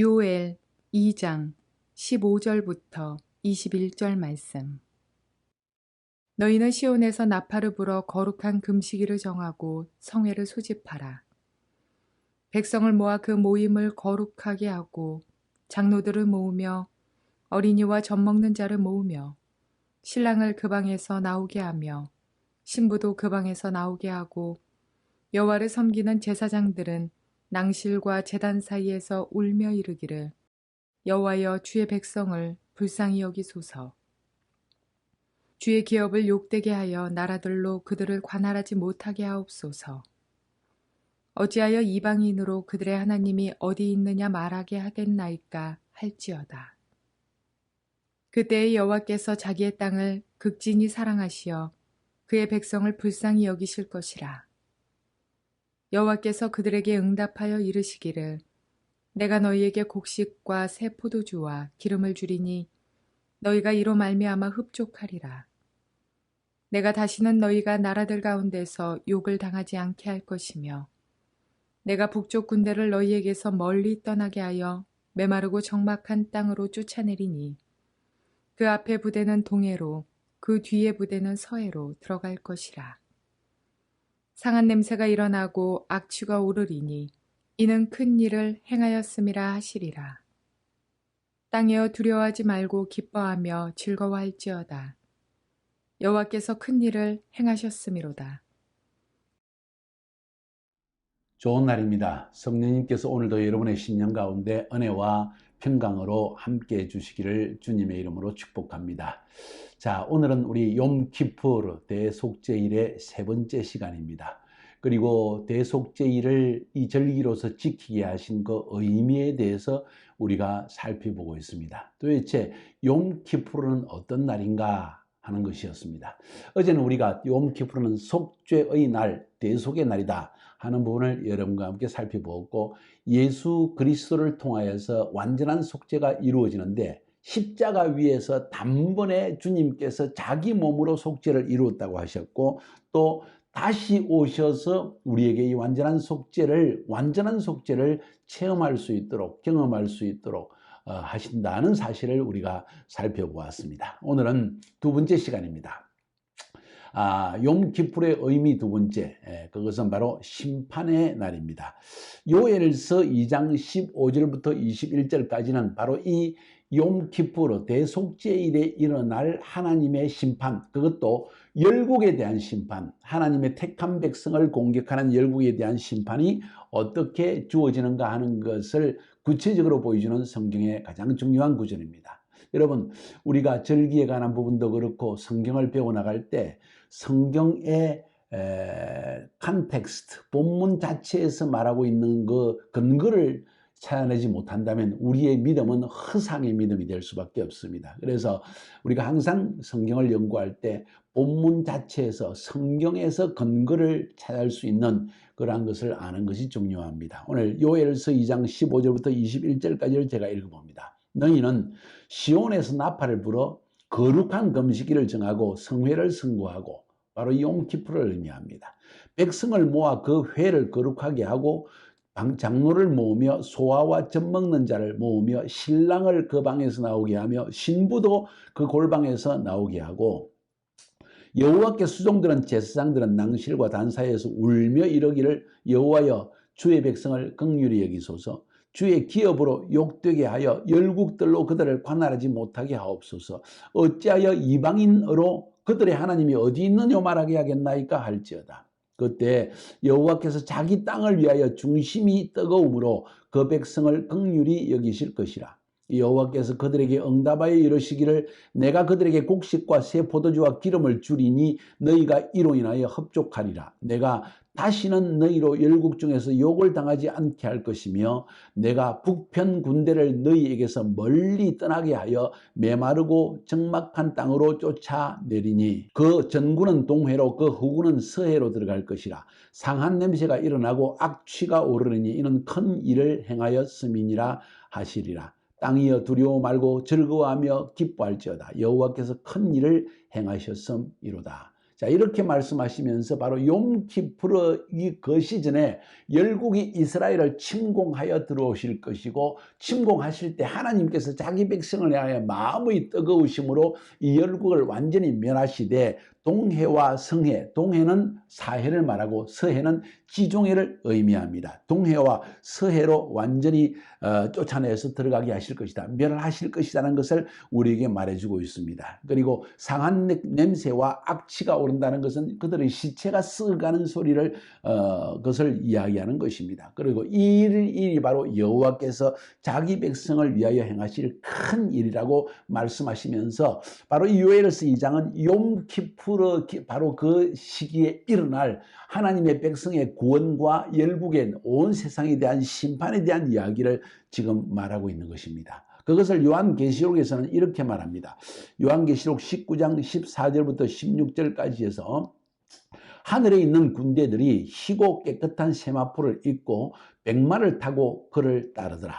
요엘 2장 15절부터 21절 말씀 너희는 시온에서 나팔을 불어 거룩한 금식일을 정하고 성회를 소집하라. 백성을 모아 그 모임을 거룩하게 하고 장로들을 모으며 어린이와 젖 먹는 자를 모으며 신랑을 그 방에서 나오게 하며 신부도 그 방에서 나오게 하고 여호와를 섬기는 제사장들은 낭실과 재단 사이에서 울며 이르기를 여호와여 주의 백성을 불쌍히 여기소서. 주의 기업을 욕되게 하여 나라들로 그들을 관할하지 못하게 하옵소서. 어찌하여 이방인으로 그들의 하나님이 어디 있느냐 말하게 하겠나이까 할지어다. 그때의 여호와께서 자기의 땅을 극진히 사랑하시어 그의 백성을 불쌍히 여기실 것이라 여호와께서 그들에게 응답하여 이르시기를 내가 너희에게 곡식과 새 포도주와 기름을 주리니 너희가 이로 말미암아 흡족하리라. 내가 다시는 너희가 나라들 가운데서 욕을 당하지 않게 할 것이며 내가 북쪽 군대를 너희에게서 멀리 떠나게 하여 메마르고 적막한 땅으로 쫓아내리니 그 앞에 부대는 동해로 그 뒤에 부대는 서해로 들어갈 것이라. 상한 냄새가 일어나고 악취가 오르리니 이는 큰 일을 행하였음이라 하시리라. 땅에어 두려워하지 말고 기뻐하며 즐거워할지어다. 여호와께서 큰 일을 행하셨음이로다. 좋은 날입니다. 성령님께서 오늘도 여러분의 신년 가운데 은혜와 평강으로 함께 해 주시기를 주님의 이름으로 축복합니다. 자, 오늘은 우리 욤키푸르 대속제일의 세 번째 시간입니다. 그리고 대속제일을 이 절기로서 지키게 하신 그 의미에 대해서 우리가 살펴보고 있습니다. 도대체 욤키푸르는 어떤 날인가 하는 것이었습니다. 어제는 우리가 욤키푸르는 속죄의 날, 대속의 날이다 하는 부분을 여러분과 함께 살펴보았고 예수 그리스도를 통하여서 완전한 속죄가 이루어지는데 십자가 위에서 단번에 주님께서 자기 몸으로 속죄를 이루었다고 하셨고 또 다시 오셔서 우리에게 이 완전한 속죄를 완전한 속죄를 체험할 수 있도록 경험할 수 있도록 어, 하신다는 사실을 우리가 살펴보았습니다. 오늘은 두 번째 시간입니다. 아, 욤키풀의 의미 두 번째 예, 그것은 바로 심판의 날입니다. 요엘서 2장 15절부터 21절까지는 바로 이 욤키푸르 대속제일에 일어날 하나님의 심판 그것도 열국에 대한 심판 하나님의 택한 백성을 공격하는 열국에 대한 심판이 어떻게 주어지는가 하는 것을 구체적으로 보여주는 성경의 가장 중요한 구절입니다. 여러분 우리가 절기에 관한 부분도 그렇고 성경을 배워나갈 때 성경의 에, 컨텍스트 본문 자체에서 말하고 있는 그 근거를 찾아내지 못한다면 우리의 믿음은 허상의 믿음이 될 수밖에 없습니다. 그래서 우리가 항상 성경을 연구할 때 본문 자체에서 성경에서 근거를 찾을 수 있는 그러한 것을 아는 것이 중요합니다. 오늘 요엘서 2장 15절부터 21절까지를 제가 읽어봅니다. 너희는 시온에서 나팔을 불어 거룩한 금식일을 정하고 성회를 선고하고 바로 용키프를 의미합니다. 백성을 모아 그 회를 거룩하게 하고 장로를 모으며 소아와 젖 먹는 자를 모으며 신랑을 그 방에서 나오게 하며 신부도 그 골방에서 나오게 하고 여호와께 수종들은 제사장들은 낭실과 단사에서 울며 이러기를 여호와여 주의 백성을 극률히 여기소서. 주의 기업으로 욕되게 하여 열국들로 그들을 관할하지 못하게 하옵소서. 어찌하여 이방인으로 그들의 하나님이 어디 있느냐 말하게 하겠나이까 할지어다 그때 여호와께서 자기 땅을 위하여 중심이 뜨거움으로 그 백성을 극률히 여기실 것이라. 여호와께서 그들에게 응답하여 이르시기를 내가 그들에게 곡식과 새 포도주와 기름을 주리니 너희가 이로 인하여 흡족하리라. 내가 다시는 너희로 열국 중에서 욕을 당하지 않게 할 것이며 내가 북편 군대를 너희에게서 멀리 떠나게 하여 메마르고 적막한 땅으로 쫓아내리니 그 전군은 동해로 그 후군은 서해로 들어갈 것이라 상한 냄새가 일어나고 악취가 오르니 이는 큰 일을 행하였음이니라 하시리라 땅이여 두려워 말고 즐거워하며 기뻐할지어다. 여호와께서 큰 일을 행하셨음이로다 자, 이렇게 말씀하시면서 바로 용키프르 이그 시즌에 열국이 이스라엘을 침공하여 들어오실 것이고 침공하실 때 하나님께서 자기 백성을 향하여 마음의 뜨거우심으로 이 열국을 완전히 멸하시되 동해와 성해, 동해는 사해를 말하고 서해는 지종해를 의미합니다. 동해와 서해로 완전히 어, 쫓아내서 들어가게 하실 것이다. 멸하실 것이라는 것을 우리에게 말해주고 있습니다. 그리고 상한 냄새와 악취가 오 른다는 것은 그들의 시체가 썩어가는 소리를 어, 것을 이야기하는 것입니다. 그리고 이 일이 바로 여호와께서 자기 백성을 위하여 행하실 큰 일이라고 말씀하시면서 바로 이 요엘서 2장은 용키푸르 바로 그 시기에 일어날 하나님의 백성의 구원과 열국의 온 세상에 대한 심판에 대한 이야기를 지금 말하고 있는 것입니다. 그것을 요한계시록에서는 이렇게 말합니다. 요한계시록 19장 14절부터 16절까지 해서 하늘에 있는 군대들이 희고 깨끗한 세마포를 입고 백마를 타고 그를 따르더라.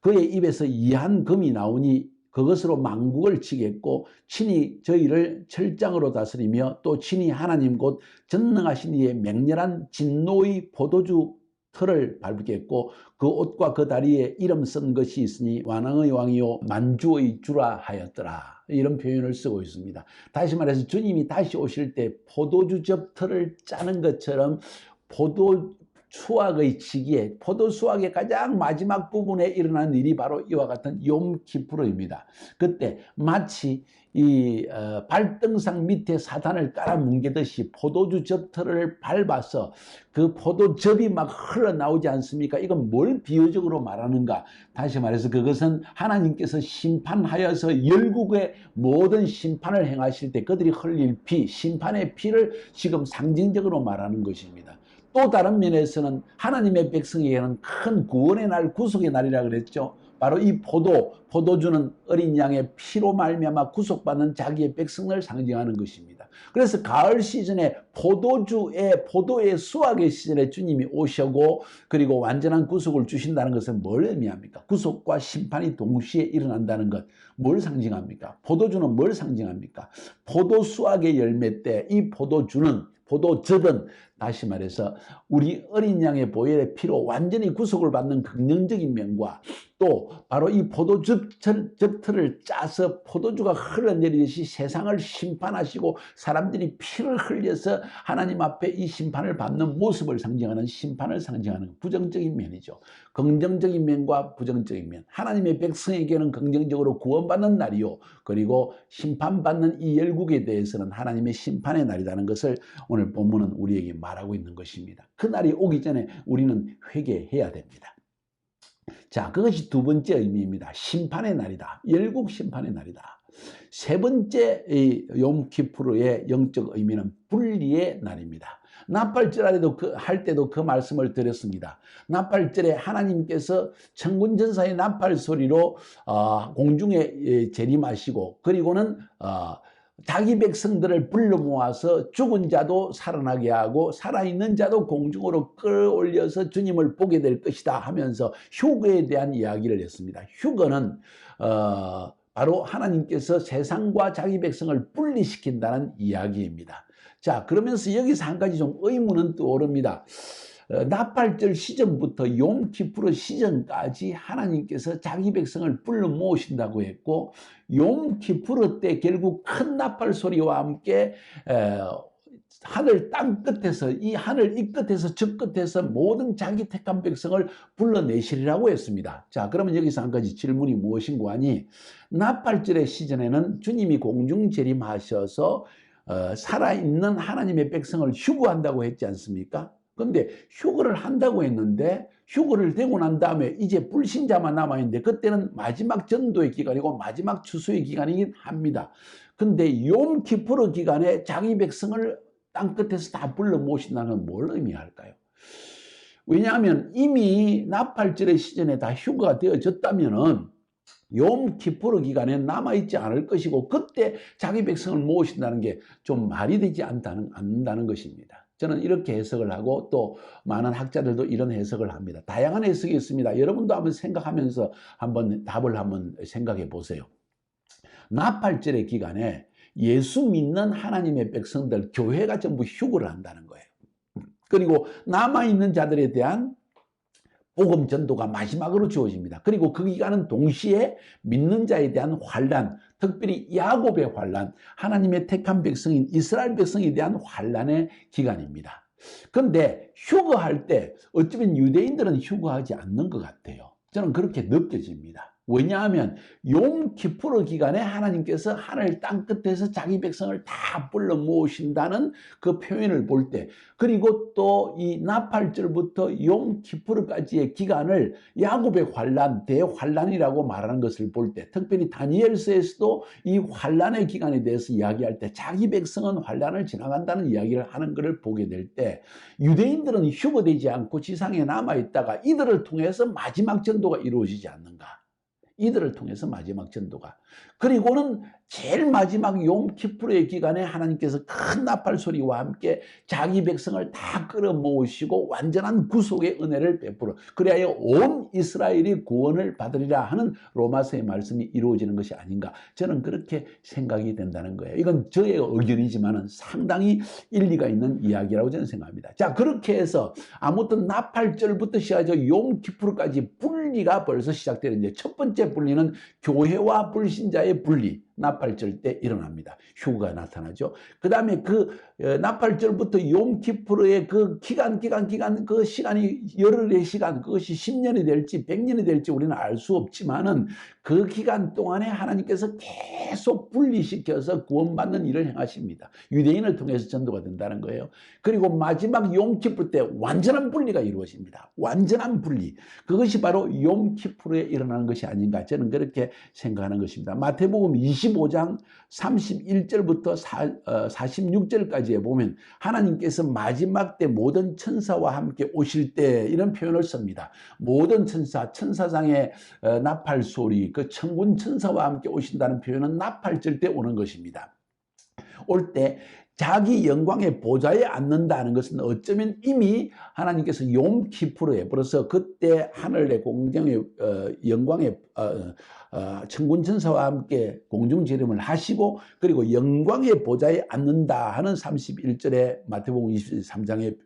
그의 입에서 이한 금이 나오니 그것으로 망국을 치겠고 친히 저희를 철장으로 다스리며 또 친히 하나님 곧 전능하신 이의 맹렬한 진노의 포도주 털을 밟겠고 그 옷과 그 다리에 이름 쓴 것이 있으니 완왕의 왕이요 만주의 주라 하였더라 이런 표현을 쓰고 있습니다 다시 말해서 주님이 다시 오실 때 포도주 접털을 짜는 것처럼 포도 수확의 시기에 포도 수확의 가장 마지막 부분에 일어난 일이 바로 이와 같은 용키프로입니다. 그때 마치 이 어, 발등상 밑에 사단을 깔아 뭉개듯이 포도주 접터를 밟아서 그 포도즙이 막 흘러나오지 않습니까? 이건 뭘 비유적으로 말하는가? 다시 말해서 그것은 하나님께서 심판하여서 열국의 모든 심판을 행하실 때 그들이 흘릴 피, 심판의 피를 지금 상징적으로 말하는 것입니다. 또 다른 면에서는 하나님의 백성에게는 큰 구원의 날, 구속의 날이라 그랬죠. 바로 이 포도, 포도주는 어린 양의 피로 말미암아 구속받는 자기의 백성을 상징하는 것입니다. 그래서 가을 시즌에 포도주의 포도의 수확의 시즌에 주님이 오셔고 그리고 완전한 구속을 주신다는 것은 뭘 의미합니까? 구속과 심판이 동시에 일어난다는 것. 뭘 상징합니까? 포도주는 뭘 상징합니까? 포도 수확의 열매 때 이 포도주는 포도즙은 다시 말해서 우리 어린 양의 보혈의 피로 완전히 구속을 받는 긍정적인 면과 또 바로 이 포도 즙틀을 짜서 포도주가 흘러내리듯이 세상을 심판하시고 사람들이 피를 흘려서 하나님 앞에 이 심판을 받는 모습을 상징하는 심판을 상징하는 부정적인 면이죠. 긍정적인 면과 부정적인 면. 하나님의 백성에게는 긍정적으로 구원받는 날이요. 그리고 심판받는 이 열국에 대해서는 하나님의 심판의 날이라는 것을 오늘 본문은 우리에게 말하고 있는 것입니다. 그 날이 오기 전에 우리는 회개해야 됩니다. 자, 그것이 두 번째 의미입니다. 심판의 날이다. 열국 심판의 날이다. 세 번째 용키프로의 영적 의미는 분리의 날입니다. 나팔절에도 그, 할 때도 그 말씀을 드렸습니다. 나팔절에 하나님께서 천군전사의 나팔 소리로 어, 공중에 재림하시고 그리고는 어, 자기 백성들을 불러 모아서 죽은 자도 살아나게 하고 살아있는 자도 공중으로 끌어올려서 주님을 보게 될 것이다 하면서 휴거에 대한 이야기를 했습니다. 휴거는 어, 바로 하나님께서 세상과 자기 백성을 분리시킨다는 이야기입니다. 자 그러면서 여기서 한 가지 좀 의문은 떠오릅니다. 어, 나팔절 시전부터 용키프로 시전까지 하나님께서 자기 백성을 불러 모으신다고 했고 용키프로 때 결국 큰 나팔 소리와 함께 하늘 땅 끝에서 이 하늘 이 끝에서 저 끝에서 모든 자기 택한 백성을 불러내시리라고 했습니다. 자 그러면 여기서 한 가지 질문이 무엇인고 하니 나팔절의 시전에는 주님이 공중 재림하셔서 어, 살아있는 하나님의 백성을 휴거한다고 했지 않습니까? 근데 휴거를 한다고 했는데 휴거를 되고 난 다음에 이제 불신자만 남아있는데 그때는 마지막 전도의 기간이고 마지막 추수의 기간이긴 합니다. 근데 용키프르 기간에 자기 백성을 땅끝에서 다 불러 모신다는 뭘 의미할까요? 왜냐하면 이미 나팔절의 시즌에 다 휴거가 되어졌다면은 용키프르 기간에 남아있지 않을 것이고 그때 자기 백성을 모신다는 게 좀 말이 되지 않다는, 않는다는 것입니다. 저는 이렇게 해석을 하고 또 많은 학자들도 이런 해석을 합니다. 다양한 해석이 있습니다. 여러분도 한번 생각하면서 한번 답을 한번 생각해 보세요. 나팔절의 기간에 예수 믿는 하나님의 백성들, 교회가 전부 휴거를 한다는 거예요. 그리고 남아있는 자들에 대한 복음 전도가 마지막으로 주어집니다. 그리고 그 기간은 동시에 믿는 자에 대한 환란, 특별히 야곱의 환란, 하나님의 택한 백성인 이스라엘 백성에 대한 환란의 기간입니다. 그런데 휴거할 때 어쩌면 유대인들은 휴거하지 않는 것 같아요. 저는 그렇게 느껴집니다. 왜냐하면 용 키푸르 기간에 하나님께서 하늘 땅 끝에서 자기 백성을 다 불러 모으신다는 그 표현을 볼 때 그리고 또 이 나팔절부터 용 키푸르까지의 기간을 야곱의 환란 대환란이라고 말하는 것을 볼 때 특별히 다니엘서에서도 이 환란의 기간에 대해서 이야기할 때 자기 백성은 환란을 지나간다는 이야기를 하는 것을 보게 될 때 유대인들은 휴거되지 않고 지상에 남아 있다가 이들을 통해서 마지막 전도가 이루어지지 않는가? 이들을 통해서 마지막 전도가 그리고는 제일 마지막 용키프르의 기간에 하나님께서 큰 나팔 소리와 함께 자기 백성을 다 끌어모으시고 완전한 구속의 은혜를 베풀어 그리하여 온 이스라엘이 구원을 받으리라 하는 로마서의 말씀이 이루어지는 것이 아닌가. 저는 그렇게 생각이 된다는 거예요. 이건 저의 의견이지만 상당히 일리가 있는 이야기라고 저는 생각합니다. 자 그렇게 해서 아무튼 나팔절부터 시작해서 용키프르까지 분리가 벌써 시작되는데 첫 번째 분리는 교회와 불신자의 분리 나팔절 때 일어납니다. 휴가 나타나죠. 그 다음에 그 어, 나팔절부터 용키프르의 그 기간, 기간, 기간, 그 시간이 열흘의 시간, 그것이 10년이 될지 100년이 될지 우리는 알 수 없지만은 그 기간 동안에 하나님께서 계속 분리시켜서 구원받는 일을 행하십니다. 유대인을 통해서 전도가 된다는 거예요. 그리고 마지막 용키프 때 완전한 분리가 이루어집니다. 완전한 분리. 그것이 바로 용키프르에 일어나는 것이 아닌가 저는 그렇게 생각하는 것입니다. 마태복음 25장 31절부터 46절까지에 보면 하나님께서 마지막 때 모든 천사와 함께 오실 때 이런 표현을 씁니다. 모든 천사, 천사장의 어, 나팔 소리, 그 천군 천사와 함께 오신다는 표현은 나팔절 때 오는 것입니다. 올때 자기 영광의 보좌에 앉는다는 것은 어쩌면 이미 하나님께서 용키프로에 벌써 그때 하늘의 공정의 어, 영광의 어, 어, 천군천사와 함께 공중지름을 하시고 그리고 영광의 보좌에 앉는다 하는 31절의 마태복음 23장의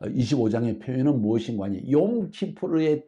25장의 표현은 무엇인가 하니 용키푸르에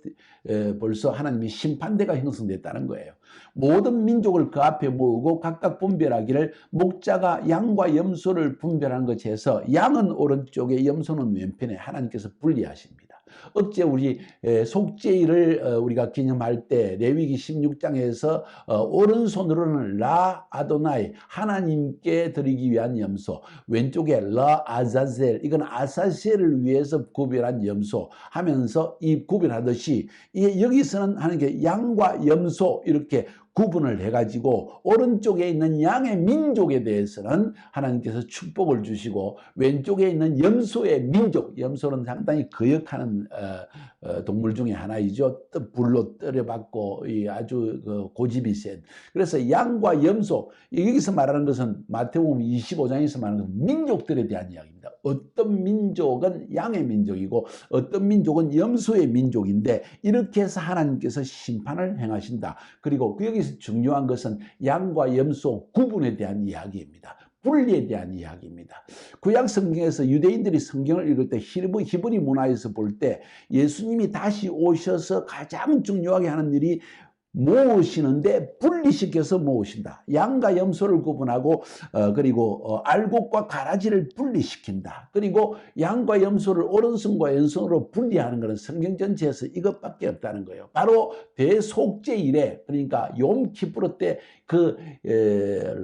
벌써 하나님의 심판대가 형성됐다는 거예요. 모든 민족을 그 앞에 모으고 각각 분별하기를 목자가 양과 염소를 분별한 것에서 양은 오른쪽에 염소는 왼편에 하나님께서 분리하십니다. 어째 우리 속죄일을 어, 우리가 기념할 때 레위기 16장에서 어, 오른손으로는 라 아도나이 하나님께 드리기 위한 염소 왼쪽에 라 아자젤 이건 아사셀을 위해서 구별한 염소 하면서 이 구별하듯이 여기서는 하나님께 양과 염소 이렇게 구분을 해가지고 오른쪽에 있는 양의 민족에 대해서는 하나님께서 축복을 주시고 왼쪽에 있는 염소의 민족, 염소는 상당히 거역하는 어, 어, 동물 중에 하나이죠. 불로 떨어받고 아주 그 고집이 센. 그래서 양과 염소 여기서 말하는 것은 마태복음 25장에서 말하는 민족들에 대한 이야기입니다. 어떤 민족은 양의 민족이고 어떤 민족은 염소의 민족인데 이렇게 해서 하나님께서 심판을 행하신다. 그리고 그 여기서 중요한 것은 양과 염소 구분에 대한 이야기입니다. 분리에 대한 이야기입니다. 구약 성경에서 유대인들이 성경을 읽을 때 히브리 문화에서 볼 때 예수님이 다시 오셔서 가장 중요하게 하는 일이 모으시는데 분리시켜서 모으신다. 양과 염소를 구분하고 어, 그리고 어, 알곡과 가라지를 분리시킨다. 그리고 양과 염소를 오른손과 왼손으로 분리하는 것은 성경 전체에서 이것밖에 없다는 거예요. 바로 대속죄일에 그러니까 용키프로 때 그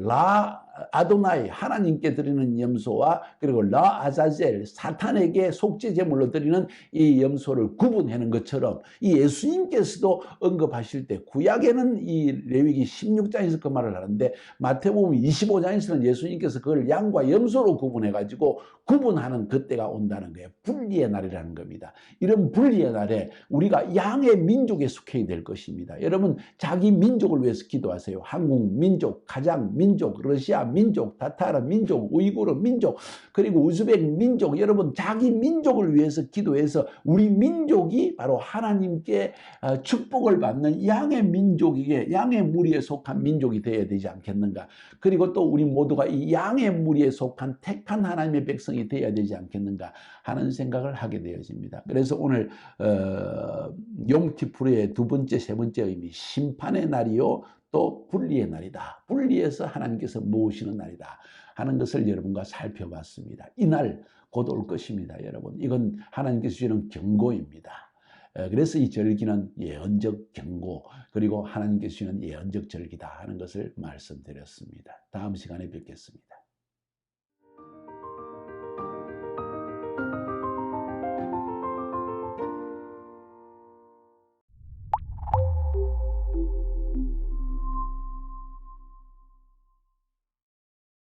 라 아도나이 하나님께 드리는 염소와 그리고 라 아자젤 사탄에게 속죄 제물로 드리는 이 염소를 구분하는 것처럼 이 예수님께서도 언급하실 때 구약에는 이 레위기 16장에서 그 말을 하는데 마태복음 25장에서는 예수님께서 그걸 양과 염소로 구분해 가지고 구분하는 그때가 온다는 거예요. 분리의 날이라는 겁니다. 이런 분리의 날에 우리가 양의 민족에 속해야 될 것입니다. 여러분 자기 민족을 위해서 기도하세요. 한국 민족, 가장 민족, 러시아 민족, 타타르 민족, 우이구르 민족, 그리고 우즈벡 민족, 여러분 자기 민족을 위해서 기도해서 우리 민족이 바로 하나님께 어, 축복을 받는 양의 민족에게 양의 무리에 속한 민족이 되어야 되지 않겠는가? 그리고 또 우리 모두가 이 양의 무리에 속한 택한 하나님의 백성이 되어야 되지 않겠는가 하는 생각을 하게 되어집니다. 그래서 오늘 어, 용키프르의 두 번째, 세 번째 의미 심판의 날이요 또 분리의 날이다. 분리해서 하나님께서 모으시는 날이다. 하는 것을 여러분과 살펴봤습니다. 이날 곧 올 것입니다, 여러분. 이건 하나님께서 주시는 경고입니다. 어, 그래서 이 절기는 예언적 경고 그리고 하나님께서 주시는 예언적 절기다 하는 것을 말씀드렸습니다. 다음 시간에 뵙겠습니다.